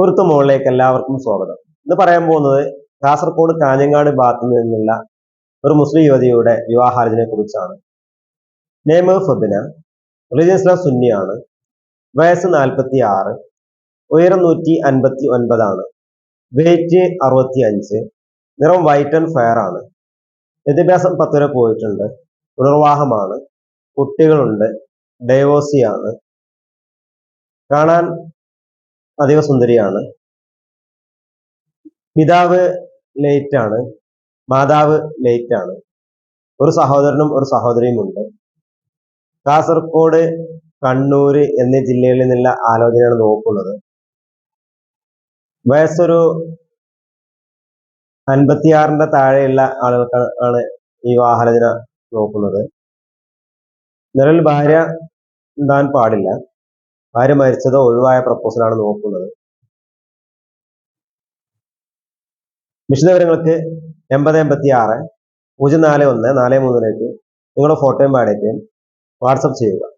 കുരുത്തു മുകളിലേക്ക് എല്ലാവർക്കും സ്വാഗതം. ഇന്ന് പറയാൻ പോകുന്നത് കാസർഗോഡ് കാഞ്ഞങ്ങാട് ഭാഗത്തു നിന്നുള്ള ഒരു മുസ്ലിം യുവതിയുടെ വിവാഹാലോചനയെ കുറിച്ചാണ്. നെയ്മ ഫബിന. റിലീജിയസ്ല സുന്നിയാണ്. വയസ്സ് നാൽപ്പത്തി ആറ് ഉയരം നൂറ്റി അൻപത്തി ഒൻപതാണ് വെയിറ്റ് അറുപത്തി അഞ്ച് നിറം വൈറ്റ് ആൻഡ് ഫയർ ആണ്. വിദ്യാഭ്യാസം പത്ത് വരെ പോയിട്ടുണ്ട്. പുനർവാഹമാണ് കുട്ടികളുണ്ട്. ഡൈവോഴ്സിയാണ് കാണാൻ അതീവ സുന്ദരിയാണ്. പിതാവ് ലേറ്റ് ആണ്. മാതാവ് ലേറ്റ് ആണ്. ഒരു സഹോദരനും ഒരു സഹോദരിയും ഉണ്ട്. കാസർഗോഡ് കണ്ണൂര് എന്നീ ജില്ലകളിൽ നിന്നുള്ള ആലോചനയാണ് നോക്കുന്നത്. വയസ്സൊരു അൻപത്തിയാറിന്റെ താഴെയുള്ള ആളുകൾക്ക് ആണ് ഈ വിവാഹാലോചന നോക്കുന്നത്. നിലവിൽ ഭാര്യ ഉണ്ടാകാൻ പാടില്ല. ഭാര്യ മരിച്ചതോ ഒഴിവായ പ്രപ്പോസലാണ് നോക്കുന്നത്. വിശദവിവരങ്ങൾക്ക് എൺപത് എൺപത്തി ആറ് പൂജ്യം നാല് ഒന്ന് നാല് മൂന്നിലേക്ക് നിങ്ങളുടെ ഫോട്ടോയും പാടേക്കും വാട്സപ്പ് ചെയ്യുക.